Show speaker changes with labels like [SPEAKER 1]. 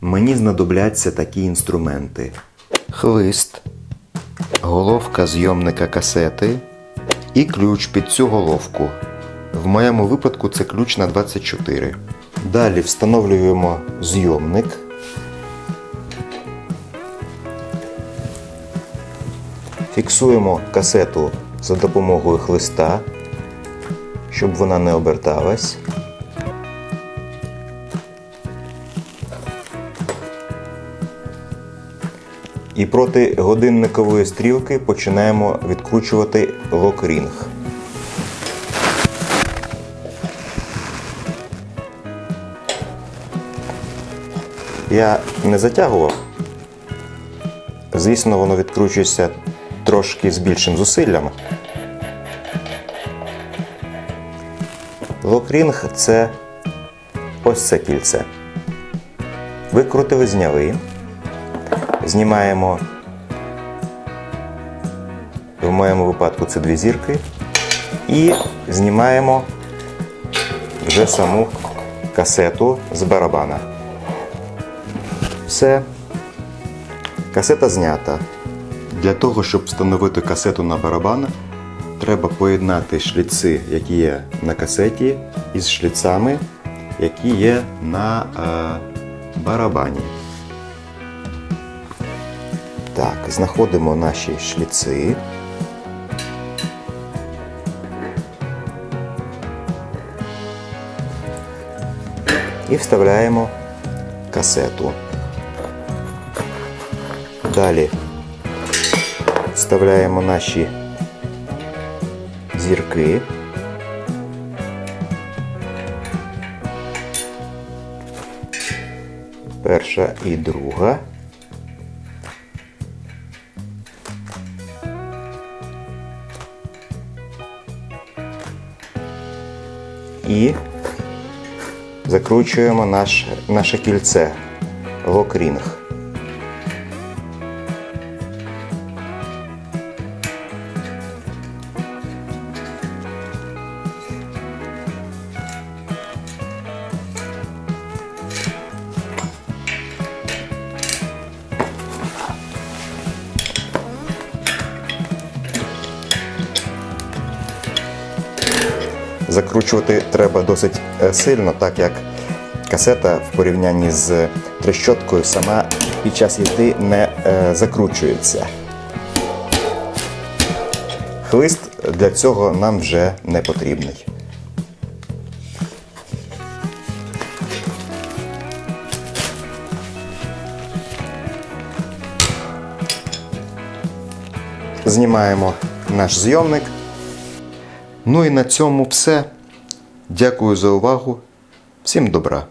[SPEAKER 1] мені знадобляться такі інструменти: хлист, головка зйомника касети і ключ під цю головку. В моєму випадку це ключ на 24. Далі встановлюємо зйомник. Фіксуємо касету за допомогою хлиста, щоб вона не оберталась. І проти годинникової стрілки починаємо відкручувати лок-рінг. Я не затягував. Звісно, воно відкручується трошки з більшим зусиллям. Локрінг це ось це кільце. Викрутили, зняли. Знімаємо. В моєму випадку це дві зірки. І знімаємо вже саму касету з барабана. Все. Касета знята. Для того, щоб встановити касету на барабан, треба поєднати шліци, які є на касеті, із шліцами, які є на е, барабані. Так, знаходимо наші шліци. І вставляємо касету. Далі вставляємо наші зірки. Перша і друга. І закручуємо наше, наше кільце локрінг. Закручувати треба досить е, сильно, так як касета в порівнянні з трещоткою сама під час їзди не е, закручується. Хлист для цього нам вже не потрібний. Знімаємо наш зйомник. Ну і на цьому все. Дякую за увагу. Всім добра!